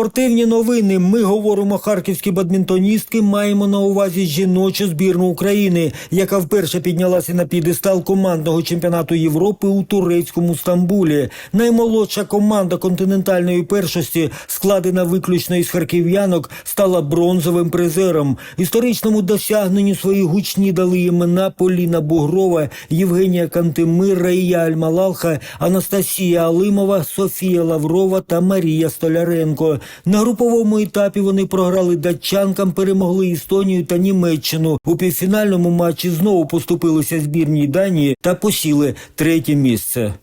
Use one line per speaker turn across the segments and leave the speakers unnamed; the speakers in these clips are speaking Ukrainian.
Спортивні новини. Ми говоримо харківські бадмінтоністки. Маємо на увазі жіночу збірну України, яка вперше піднялася на підестал командного чемпіонату Європи у турецькому Стамбулі. Наймолодша команда континентальної першості, складена виключно із харків'янок, стала бронзовим призером. Історичному досягненню свої гучні дали імена Поліна Бугрова, Євгенія Кантемир, Раїя Альмалалха, Анастасія Алимова, Софія Лаврова та Марія Столяренко. На груповому етапі вони програли датчанкам, перемогли Естонію та Німеччину. У півфінальному матчі знову поступилися збірній Данії та посіли третє місце.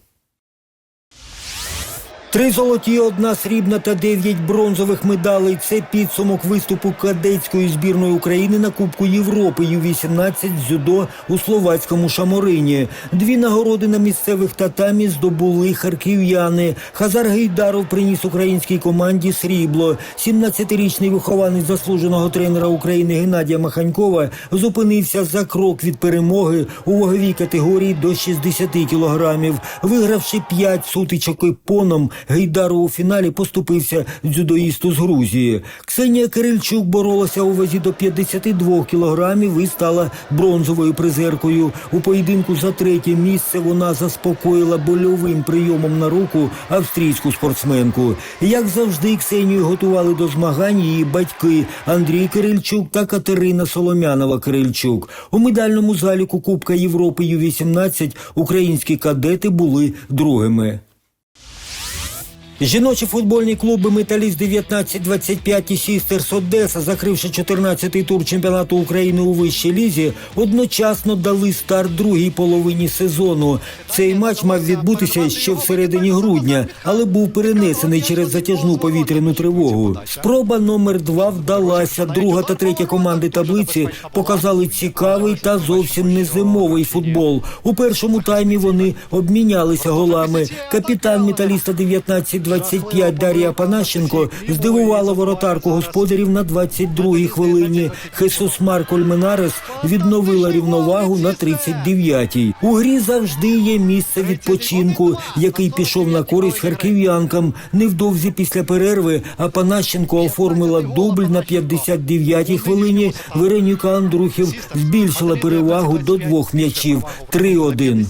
Три золоті, одна срібна та дев'ять бронзових медалей. Це підсумок виступу кадетської збірної України на Кубку Європи Ю-18 дзюдо у словацькому Шаморині. Дві нагороди на місцевих татамі здобули харків'яни. Хазар Гейдаров приніс українській команді срібло. 17-річний вихованець заслуженого тренера України Геннадія Маханькова зупинився за крок від перемоги у ваговій категорії до 60 кілограмів. Вигравши 5 сутичок іпоном, Гейдаров у фіналі поступився дзюдоїсту з Грузії. Ксенія Кирильчук боролася у вазі до 52 кілограмів і стала бронзовою призеркою. У поєдинку за третє місце вона заспокоїла больовим прийомом на руку австрійську спортсменку. Як завжди, Ксенію готували до змагань її батьки Андрій Кирильчук та Катерина Соломянова Кирильчук. У медальному заліку Кубка Європи Ю-18 українські кадети були другими. Жіночі футбольні клуби Металіст 1925 і Сістерс Одеса, закривши 14-й тур чемпіонату України у вищій лізі, одночасно дали старт другій половині сезону. Цей матч мав відбутися ще в середині грудня, але був перенесений через затяжну повітряну тривогу. Спроба номер два вдалася. Друга та третя команди таблиці показали цікавий та зовсім не зимовий футбол. У першому таймі вони обмінялися голами. Капітан металіста 19 25 Дар'я Панащенко здивувала воротарку господарів на 22-й хвилині. Хесус Марколь Менарес відновила рівновагу на 39-й. У грі завжди є місце відпочинку, який пішов на користь харків'янкам. Невдовзі після перерви а Панащенко оформила дубль на 59-й хвилині. Вероніка Андрухів збільшила перевагу до двох м'ячів 3-1.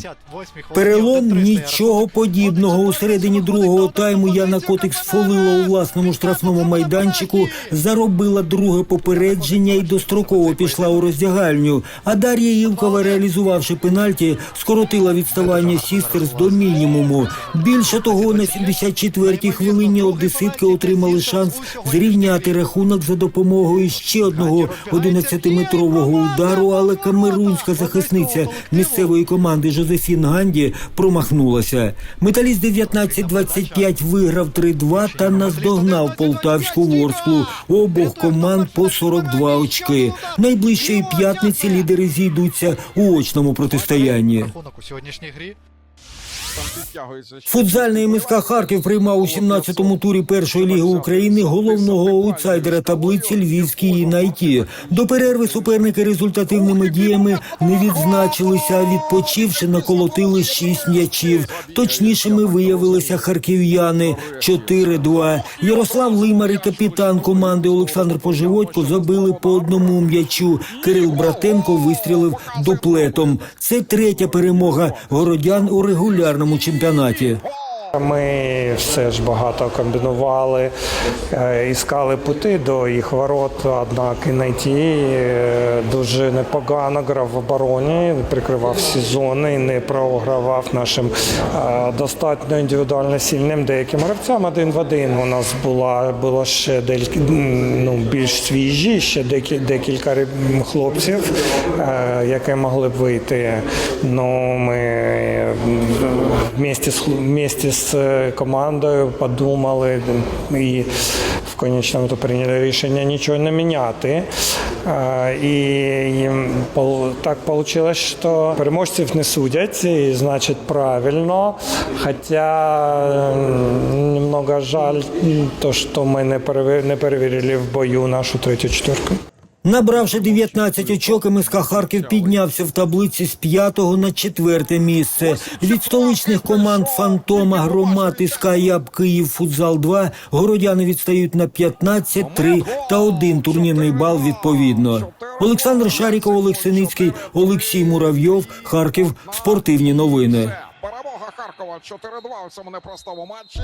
Перелом нічого подібного. У середині другого тайму Яна Котик сфолила у власному штрафному майданчику, заробила друге попередження і достроково пішла у роздягальню. А Дар'я Євкова, реалізувавши пенальті, скоротила відставання Сістерс до мінімуму. Більше того, на 74-й хвилині одеситки отримали шанс зрівняти рахунок за допомогою ще одного 11-метрового удару, але камерунська захисниця місцевої команди Жозефін Ганді промахнулася. Металіст 19-25 виграв 3-2 та наздогнав полтавську ворсклу. Обох команд по 42 очки. Найближчої п'ятниці лідери зійдуться у очному протистоянні.
рахунок у сьогоднішній грі.
Футзальний МСК Харків приймав у 17-му турі першої ліги України головного аутсайдера таблиці Львівський Найті. До перерви суперники результативними діями не відзначилися, відпочивши наколотили шість м'ячів. Точнішими виявилися харків'яни 4-2. Ярослав Лимар і капітан команди Олександр Поживодько забили по одному м'ячу. Кирил Братенко вистрілив дуплетом. Це третя перемога городян у регулярному чемпіонаті.
Ми все ж багато комбінували, е, іскали пути до їх ворот, однак і найти е, дуже непогано грав в обороні, прикривав всі зони і не програвав нашим е, достатньо індивідуально сильним деяким гравцям один в один. У нас була було ще декілька ну, більш свіжі, ще декілька, хлопців, які могли б вийти. Ну, ми вместе з, вместе з е, командою подумали і в конечному прийняли рішення нічого не міняти. Е, І так вийшло, що переможців не судять, і значить правильно. Хоча немного жаль, то, що ми не перевірили в бою нашу третю четверку.
Набравши 19 очок, МСК Харків піднявся в таблиці з 5 на 4 місце. Від столичних команд Фантома, Громад і Скаяб Київ Футзал 2 городяни відстають на 15, 3 та 1 турнірний бал відповідно. Олександр Шаріков, Олег Синицький, Олексій Муравйов, Харків. Спортивні новини.
Перемога Харкова 4-2 у цьому непростому матчі.